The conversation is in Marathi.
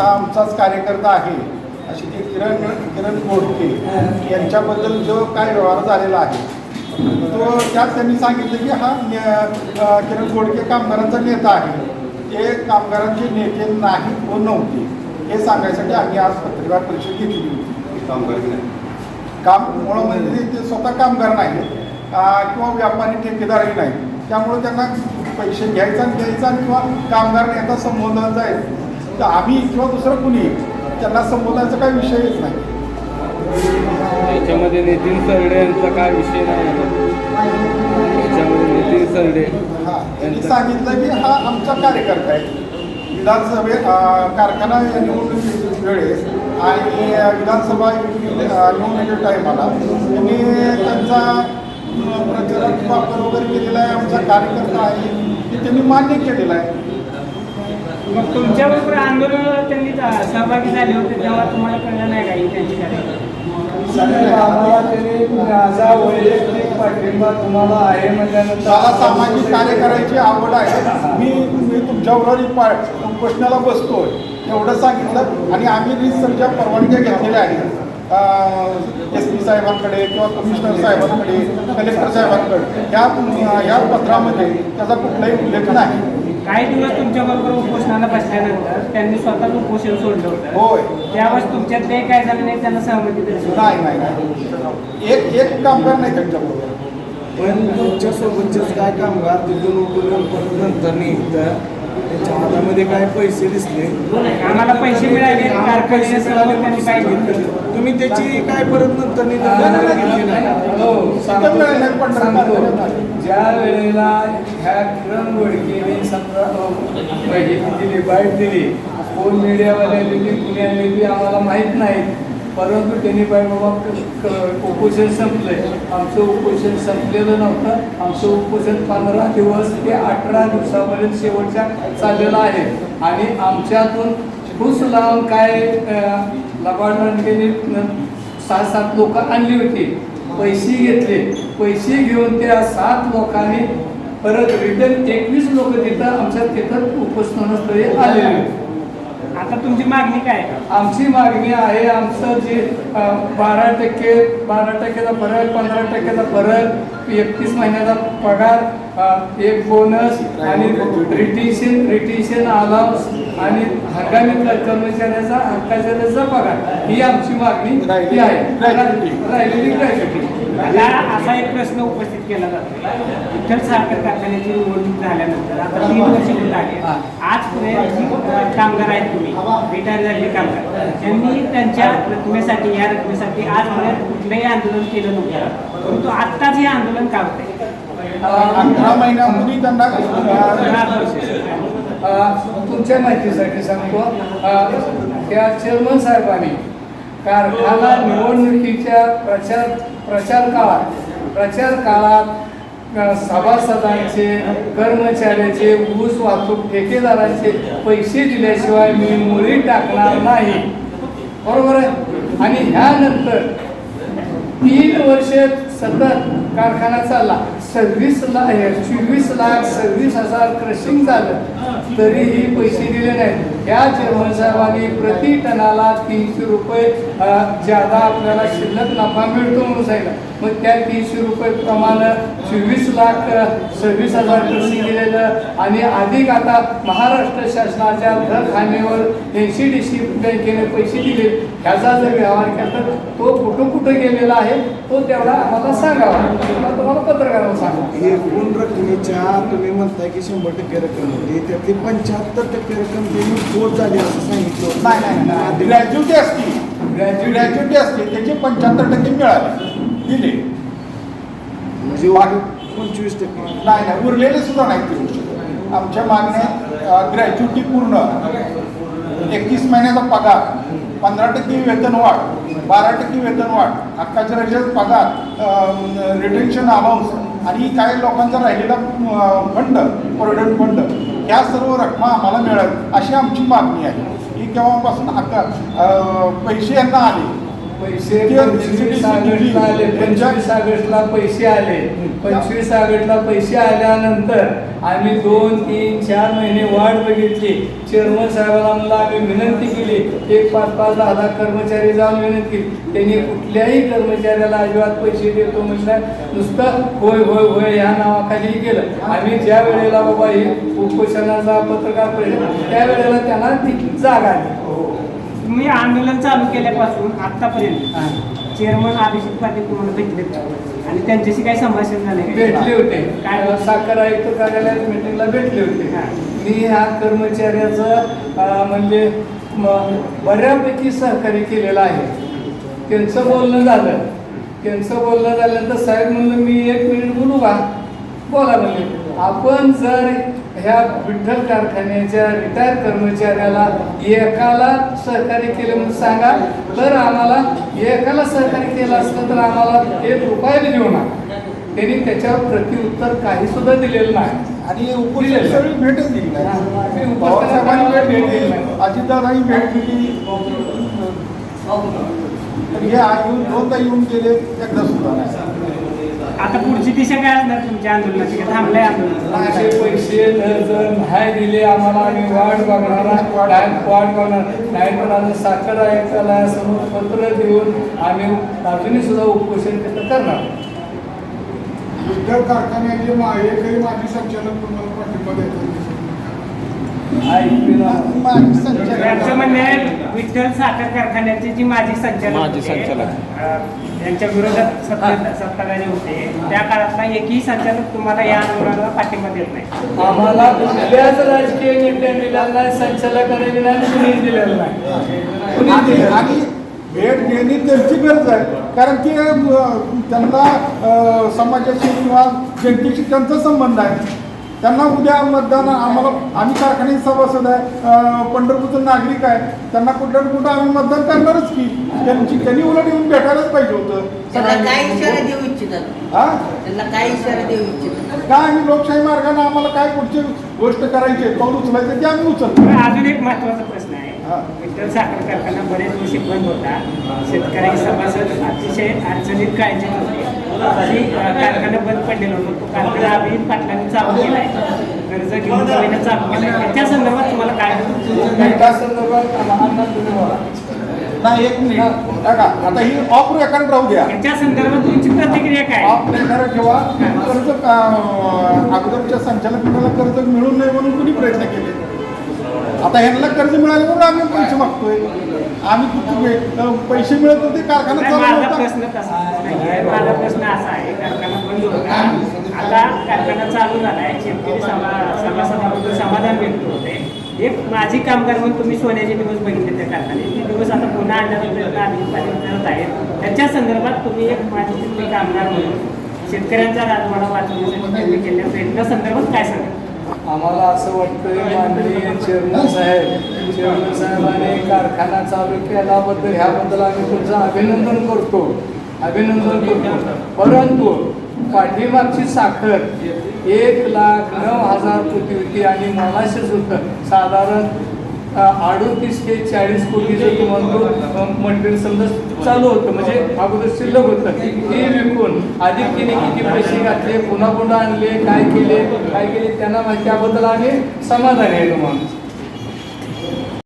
हा आमचाच कार्यकर्ता आहे अशी ते किरण किरण गोडके यांच्याबद्दल जो काय व्यवहार झालेला आहे तो त्यात त्यांनी सांगितलं की हा किरण गोडके कामगारांचा नेता आहे. ते कामगारांचे नेते नाहीत व नव्हते. हे सांगायसाठी आम्ही आज पत्रकार परिषद घेतली होती. काम मुळं म्हणजे ते स्वतः कामगार नाहीत अ, किंवा व्यापारी ठेकेदारही नाहीत. त्यामुळे त्यांना पैसे घ्यायचा आणि द्यायचा किंवा कामगार नेता संबोधायचा आहे. तर आम्ही किंवा दुसरं कुणी? त्यांना संबोधायचा काही विषयच नाही. याच्यामध्ये नितीन सरडे यांचा काय विषय नाही याच्यामध्ये नितीन सरडे हा त्यांनी सांगितलं की हा आमचा कार्यकर्ता आहे. विधानसभे कारखाना निवडणुकी वेळेस आणि विधानसभा निवडणुकीच्या टायमाला त्यांनी त्यांचा अं, प्रचारात वापर वगैरे केलेला आहे आमचा कार्यकर्ता आहे हे त्यांनी मान्य केलेला आहे. मग तुमच्याबरोबर आंदोलनाला त्यांनी सहभागी झाले होते तेव्हा तुम्हाला कळलं नाही का ही त्यांची आम्हाला तरी माझा वैयक्तिक पाठिंबा तुम्हाला आहे म्हटल्यानंतर मला सामाजिक कार्य करायची आवड आहे मी मी तुमच्याबरोबर पा प्रश्नाला बसतो एवढं सांगितलं आणि आम्ही रिसर्चच्या परवानग्या घेतलेल्या आहेत. एस पी साहेबांकडे किंवा कमिशनर साहेबांकडे कलेक्टर साहेबांकडे. ह्या ह्या पत्रामध्ये त्याचा कुठलाही उल्लेख नाही. काही दिवस तुमच्याबरोबर उपोषणाला बसल्यानंतर त्यांनी स्वतःच उपोषण सोडलं होतं. होय. त्यावेळेस तुमच्यात ते काय झालं नाही त्यांना सहमती दर्शवली नाही नाही नाही. एक एक कामगार नाही त्यांच्याबरोबर पण तुमच्या सोबतचेच काय कामगार तिथून उठून परत नंतर निघतं त्यांच्या हातामध्ये काय पैसे दिसले? आम्हाला पैसे मिळाले कारखान्याने सर्व त्यांनी काय घेतलं? तुम्ही त्याची काय परत नंतर घेतली ज्या वेळेला ह्या किरण गोडकेने समजा माहिती म्हणजे दिली बाईट दिली. कोण मीडियावाल्या दिली पुण्या दिली आम्हाला माहीत नाही. परंतु त्यांनी बाई बाबा क- उपोषण संपले आमचं उपोषण संपलेलं नव्हतं. आमचं उपोषण पंधरा दिवस ते अठरा दिवसापर्यंत शेवटच्या चाललेलं आहे. आणि आमच्यातून फुस लावून काय लबाडणकेने सहा सात लोक आणली होती. पैसे घेतले पैसे घेऊन त्या सात लोकांनी परत रिटर्न एकवीस लोक तिथं आमच्या तिथं उपोषणस्थळी आलेले. आता तुमची मागणी काय आहे? आमची मागणी आहे आमचं जे बारा टक्के बारा टक्क्याचा फरक पंधरा टक्क्याचा फरक एकतीस महिन्याचा पगार एक बोनस आणि रिटेशन रिटेशन अलाउन्स आणि हंगामी कर्मचाऱ्याचा हक्काचा पगार ही आमची मागणी ही आहे. राहिलेली ग्रॅज्युटी असा एक प्रश्न उपस्थित केला जातो. विठ्ठल साखर कारखान्याची निवडणूक झाल्यानंतर आता तीन वर्ष होत आले आजपर्यंत कामगार आहेत तुम्ही रिटायर झालेले कामगार त्यांनी त्यांच्या रकमेसाठी या रकमेसाठी आजपर्यंत कुठलंही आंदोलन केलं नव्हतं. परंतु आत्ताच हे आंदोलन का होते अठरा महिन्यापूर्वी त्यांना तुमच्या माहितीसाठी सांगतो. त्या चेअरमन साहेबांनी कारखाना निवडणुकीच्या प्रचार प्रचार काळात प्रचार काळात सभासदांचे कर्मचाऱ्याचे ऊस वाहतूक ठेकेदारांचे पैसे दिल्याशिवाय मी मुळी टाकणार नाही. बरोबर आहे? आणि ह्यानंतर तीन वर्ष सतत कारखाना चालला. सव्वीस लाख चोवीस लाख सव्वीस हजार क्रशिंग झालं. तरीही पैसे दिले नाहीत. या चेअरमन साहेबांनी प्रति टनाला तीनशे रुपये ज्यादा आपल्याला शिल्लक नफा मिळतो म्हणून सांगितलं. मग त्या तीनशे रुपये प्रमाणे चोवीस लाख सव्वीस हजार कृषी दिलेलं आणि अधिक आता महाराष्ट्र शासनाच्या दर खाण्यावर एन डी सी बँकेने पैसे दिले. ह्याचा जर व्यवहार केला तर तो कुठं कुठं गेलेला आहे तो तेवढा आम्हाला सांगावा. किंवा तुम्हाला पत्रकारांना सांगा एकूण रकमेच्या तुम्ही म्हणताय की शंभर टक्के रक्कम होती त्यातली पंच्याहत्तर टक्के रक्कम त्यांनी पोच झाली असं सांगितलं होतं. नाही नाही नाही ग्रॅज्युटी असती. Gratuity. ग्रॅज्युटी असते. त्याचे पंच्याहत्तर टक्के मिळाले. दिले. म्हणजे वाढ पंचवीस टक्के. नाही नाही. उरलेले सुद्धा नाही देऊ शकत आमच्या मागण्या ग्रॅज्युटी पूर्ण. एकतीस महिन्याचा पगार. पंधरा टक्के वेतन वाढ. बारा टक्के वेतन वाढ. हक्काच्या रजेत पगार रिटेन्शन अलाउन्स आणि काही लोकांचा राहिलेला फंड प्रोव्हिडंट फंड ह्या सर्व रकमा आम्हाला मिळत अशी आमची मागणी आहे. ही केव्हापासून हक्का पैसे यांना आले. पैसे पंचवीस ऑगस्टला आले पंचवीस ऑगस्टला पैसे आले. पंचवीस ऑगस्टला पैसे आल्यानंतर आम्ही दोन तीन चार महिने वाट बघितली. चेअरमन साहेबांना मला आम्ही विनंती केली. एक पाच पाच दहा दहा कर्मचारी जाऊन विनंती केली. त्यांनी कुठल्याही कर्मचाऱ्याला अजिबात पैसे देतो म्हटलं नुसतं होय होय होय ह्या नावाखाली केलं. आम्ही ज्या वेळेला बाबा हे उपोषणाचा पत्रकार परिषद त्यावेळेला त्यांना ती जाग आली. तुम्ही आंदोलन चालू केल्यापासून आतापर्यंत चेअरमन अभिजित पाटील तुम्हाला भेटले? आणि त्यांच्याशी काही संभाषण झाले? भेटले होते. काय? साखर आयुक्त कार्यालयात मीटिंगला भेटले होते. मी ह्या कर्मचाऱ्याचं म्हणजे बऱ्यापैकी सहकार्य केलेलं आहे. त्यांचं बोलणं झालं. त्यांचं बोलणं झाल्यानंतर साहेब म्हणलं मी एक मिनिट बोलू का? बोला म्हणले. आपण जर ह्या विठ्ठल कारखान्याच्या रिटायर कर्मचाऱ्याला एकाला सहकार्य केलं म्हणून सांगा. तर आम्हाला एकाला सहकार्य केलं असतं तर आम्हाला एक रुपया बी देऊ नका. त्यांनी त्याच्यावर प्रतिउत्तर काही सुद्धा दिलेलं नाही. आणि. सगळी भेटच दिली. नाही पवारसाहेबांनी भेट दिली. अजितदादांनी भेट दिली. हे येऊन दोनदा येऊन गेले एकदा सुद्धा नाही. आता पुढची दिशा काय असणार तुमच्या आंदोलनाची? का थांबलंय आंदोलन असे पैसे जर नाही दिले आम्हाला आम्ही वाट बघणार नाही वाट बघणार नाही तर आम्ही साखर आयुक्ताला समोर पत्र देऊन आम्ही अजूनही सुद्धा उपोषण तिथं करणार. विठ्ठल कारखान्याचे मा एकही माजी संचालक तुम्हाला पाठिंबा देतात ऐकू ना. माझी संचालक- त्यांचं म्हणणं विठ्ठल साखर कारखान्याचे जी माजी संचालक माजी होते, संचालक. अं, त्यांच्या विरोधात सत्ता- सत्ताधारी होते. त्या काळातला एकही संचालक तुम्हाला या आंदोलनाला पाठिंबा देत नाही. आम्हाला कुठल्याच राजकीय नेत्यांनी दिलेला नाही संचालकांनी दिला कुणीच दिलेलं नाही. कुणीच आणि दिलेलं नाही. आणि भेट घेणे त्यांची गरज आहे. कारण की त्यांना समाजाशी किंवा जनतेशी त्यांचा संबंध आहे. त्यांना उद्या मतदान आम्हाला आम्ही कारखान्याचे सभासद आहे पंढरपूरचं नागरिक आहे त्यांना कुठं ना कुठं आम्ही मतदान करणारच की त्यांची त्यांनी उलट येऊन भेटायलाच पाहिजे होतं. काय इशारा सगळ्यांनी देऊ इच्छितात? हा? त्यांना काय इशारा देऊ इच्छितात? काय आम्ही लोकशाही मार्गाने आम्हाला काय पुढची गोष्ट करायची आहे, पाऊल उचलायचं ते आम्ही उचलतो. अजून एक महत्त्वाचा प्रश्न आहे. विठ्ठल साखर कारखाना बरेच वर्षी बंद होता. शेतकरी सभासद अतिशय अडचणीत काळजी होते कारखाना बंद पडलेला होता. तो कारखाना अभिजित पाटलांनी चालू केलाय. कर्ज घेऊन चालू केलाय. त्याच्या संदर्भात तुम्हाला काय त्या नाही एक मिनिट. बघा आता ही ऑफ रेकॉर्ड राहू द्या. त्याच्या संदर्भात तुमची प्रतिक्रिया काय? ऑफ रेकॉर्ड जेव्हा कर्ज अगोदरच्या संचालक मंडळाला कर्ज मिळून नाही म्हणून कुणी प्रयत्न केले? आता ह्यांना कर्ज मिळाले म्हणून आम्ही पैसे मागतोय. आम्ही अं, पैसे मिळत होते कारखाना नाही, चालू माझा होता. प्रश्न तसा नाहीये. माझा प्रश्न असा आहे कारखाना बंद होता. आता कारखाना चालू झालाय शेतकरी सभा सभासदाबद्दल समाधान व्यक्त होते एक माझी कामगार म्हणून तुम्ही सोन्याचे दिवस बघितले त्या कारखाने ते दिवस आता पुन्हा आणण्याचा प्रयत्न करत आहेत त्याच्या संदर्भात तुम्ही एक माझी कामगार म्हणून शेतकऱ्यांचा राजवाडा वाचवण्यासाठी त्यांनी केलेल्या प्रयत्नासंदर्भात काय सांगा आम्हाला असं वाटतं माननीय चेअरमन साहेब चेअरमन साहेबांनी कारखाना चालू केल्याबद्दल ह्याबद्दल आम्ही तुमचं अभिनंदन करतो. अभिनंदन करतो. परंतु पाठीमागची साखर एक लाख नऊ हजार कोटी होती आणि मलाशीच होतं. साधारण अडोतीस ते चाळीस कोटीचं तुम्हाला मटेरियल समजा चालू होतं म्हणजे अगोदर शिल्लक होतं ते विकून अधिक तिने किती पैसे घातले पुन्हा पुन्हा आणले काय केले काय केले त्यांना माहिती त्याबद्दल आम्ही समाधानी आहे तुम्हाला.